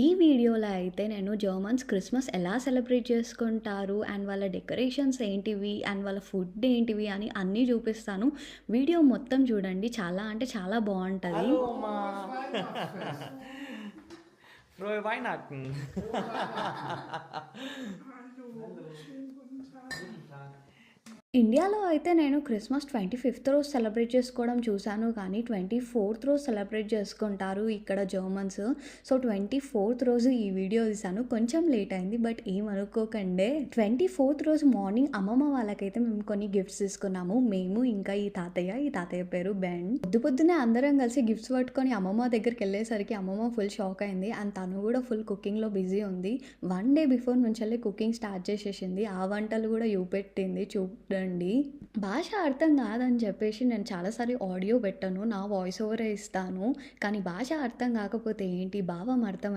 ఈ వీడియోలో అయితే నేను జర్మన్స్ క్రిస్మస్ ఎలా సెలబ్రేట్ చేసుకుంటారు? అండ్ వాళ్ళ డెకరేషన్స్ ఏంటివి? అండ్ వాళ్ళ ఫుడ్ ఏంటివి? అని అన్నీ చూపిస్తాను. వీడియో మొత్తం చూడండి. చాలా అంటే చాలా బాగుంటుంది. Hallo. ఇండియాలో అయితే నేను క్రిస్మస్ ట్వంటీ ఫిఫ్త్ రోజు సెలబ్రేట్ చేసుకోవడం చూశాను కానీ ట్వంటీ ఫోర్త్ రోజు సెలబ్రేట్ చేసుకుంటారు ఇక్కడ జర్మన్స్. సో ట్వంటీ ఫోర్త్ రోజు ఈ వీడియో తీసాను కొంచెం లేట్ అయింది బట్ ఏమనుకోకండి ట్వంటీ ఫోర్త్ రోజు మార్నింగ్ అమ్మమ్మ వాళ్ళకైతే మేము కొన్ని గిఫ్ట్స్ తీసుకున్నాము. మేము ఇంకా ఈ తాతయ్య ఈ తాతయ్య పేరు బెన్. పొద్దు పొద్దునే అందరం కలిసి గిఫ్ట్స్ పట్టుకొని అమ్మమ్మ దగ్గరికి వెళ్ళేసరికి అమ్మమ్మ ఫుల్ షాక్ అయింది. అండ్ తను కూడా ఫుల్ కుకింగ్లో బిజీ ఉంది. వన్ డే బిఫోర్ నుంచి కుకింగ్ స్టార్ట్ చేసేసింది. ఆ వంటలు కూడా చూపెట్టింది చూడండి భాష అర్థం కాదని చెప్పేసి నేను చాలాసారి ఆడియో పెట్టను నా వాయిస్ ఓవరే ఇస్తాను. కానీ భాష అర్థం కాకపోతే ఏంటి? భావం అర్థం